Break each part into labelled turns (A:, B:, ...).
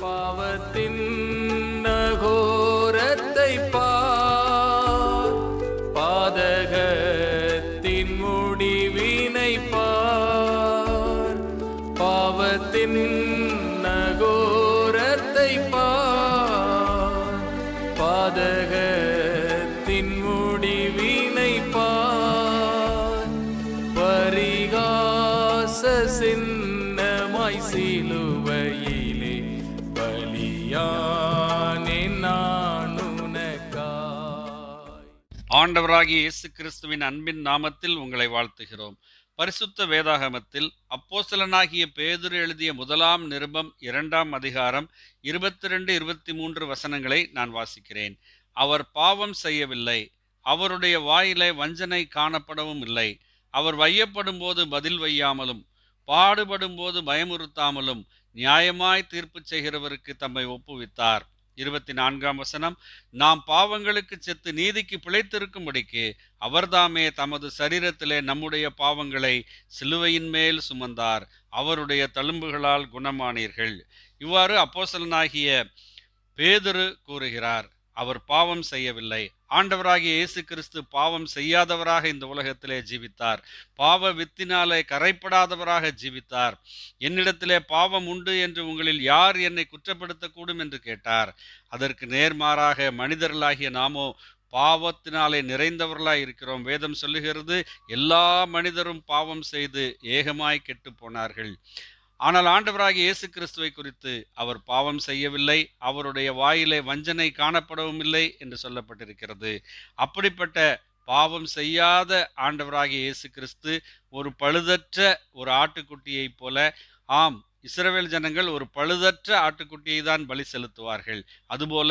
A: பாவத்தின் நகோரத்தை பார். பாதகத்தின் முடிவினை பார். பாவத்தின் நகோரத்தை பார். பாதகத்தின் முடிவினை பார். பரிகாச சின்னமாய் சிலுவையிலே
B: ஆண்டவராகிய இயேசு கிறிஸ்துவின் அன்பின் நாமத்தில் உங்களை வாழ்த்துகிறோம். பரிசுத்த வேதாகமத்தில் அப்போசலனாகிய பேதுரு எழுதிய முதலாம் நிருபம் இரண்டாம் அதிகாரம் இருபத்தி ரெண்டு இருபத்தி மூன்று வசனங்களை நான் வாசிக்கிறேன். அவர் பாவம் செய்யவில்லை அவருடைய வாயிலே வஞ்சனை காணப்படவும் இல்லை அவர் வையப்படும் போது பதில் வையாமலும் பாடுபடும் போது பயமுறுத்தாமலும் நியாயமாய் தீர்ப்பு செய்கிறவருக்கு தம்மை ஒப்புவித்தார். இருபத்தி நான்காம் வசனம் நாம் பாவங்களுக்கு செத்து நீதிக்கு பிழைத்திருக்கும்படிக்கு அவர்தாமே தமது சரீரத்திலே நம்முடைய பாவங்களை சிலுவையின் மேல் சுமந்தார். அவருடைய தழும்புகளால் குணமானீர்கள். இவ்வாறு அப்போசலனாகிய பேதுரு கூறுகிறார். அவர் பாவம் செய்யவில்லை. ஆண்டவராகிய இயேசு கிறிஸ்து பாவம் செய்யாதவராக இந்த உலகத்திலே ஜீவித்தார். பாவ வித்தினாலே கரைப்படாதவராக ஜீவித்தார். என்னிடத்திலே பாவம் உண்டு என்று உங்களில் யார் என்னை குற்றப்படுத்தக்கூடும் என்று கேட்டார். அதற்கு நேர்மாறாக மனிதர்களாகிய நாமோ பாவத்தினாலே நிறைந்தவர்களாய் இருக்கிறோம். வேதம் சொல்லுகிறது எல்லா மனிதரும் பாவம் செய்து ஏகமாய் கெட்டு போனார்கள். ஆனால் ஆண்டவராகிய இயேசு கிறிஸ்துவை குறித்து அவர் பாவம் செய்யவில்லை அவருடைய வாயிலே வஞ்சனை காணப்படவும் இல்லை என்று சொல்லப்பட்டிருக்கிறது. அப்படிப்பட்ட பாவம் செய்யாத ஆண்டவராகிய இயேசு கிறிஸ்து ஒரு பழுதற்ற ஒரு ஆட்டுக்குட்டியைப் போல ஆம் இஸ்ரவேல் ஜனங்கள் ஒரு பழுதற்ற ஆட்டுக்குட்டியை தான் பலி செலுத்துவார்கள். அதுபோல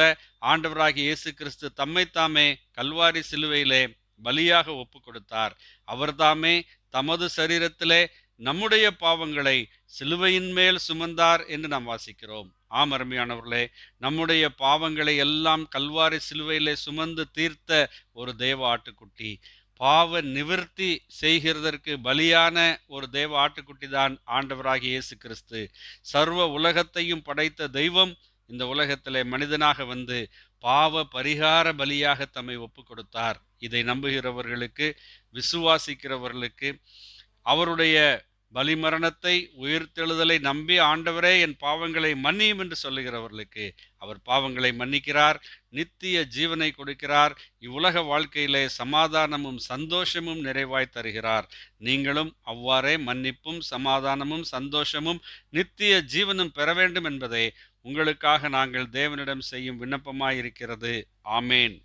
B: ஆண்டவராகிய இயேசு கிறிஸ்து தம்மைத்தாமே கல்வாரி சிலுவையிலே பலியாக ஒப்பு கொடுத்தார். அவர்தாமே தமது சரீரத்திலே நம்முடைய பாவங்களை சிலுவையின் மேல் சுமந்தார் என்று நாம் வாசிக்கிறோம். ஆம் அருமையானவர்களே நம்முடைய பாவங்களை எல்லாம் கல்வாரி சிலுவையிலே சுமந்து தீர்த்த ஒரு தேவ ஆட்டுக்குட்டி பாவ நிவர்த்தி செய்கிறதற்கு பலியான ஒரு தேவ ஆட்டுக்குட்டி தான் ஆண்டவராகிய இயேசு கிறிஸ்து சர்வ உலகத்தையும் படைத்த தெய்வம் இந்த உலகத்திலே மனிதனாக வந்து பாவ பரிகார பலியாக தம்மை ஒப்பு கொடுத்தார். இதை நம்புகிறவர்களுக்கு விசுவாசிக்கிறவர்களுக்கு அவருடைய பலிமரணத்தை உயிர்த்தெழுதலை நம்பி ஆண்டவரே என் பாவங்களை மன்னியும் என்று சொல்லுகிறவர்களுக்கு அவர் பாவங்களை மன்னிக்கிறார் நித்திய ஜீவனை கொடுக்கிறார் இவ்வுலக வாழ்க்கையிலே சமாதானமும் சந்தோஷமும் நிறைவாய் தருகிறார். நீங்களும் அவ்வாறே மன்னிப்பும் சமாதானமும் சந்தோஷமும் நித்திய ஜீவனும் பெற வேண்டும் என்பதே உங்களுக்காக நாங்கள் தேவனிடம் செய்யும் விண்ணப்பமாயிருக்கிறது. ஆமேன்.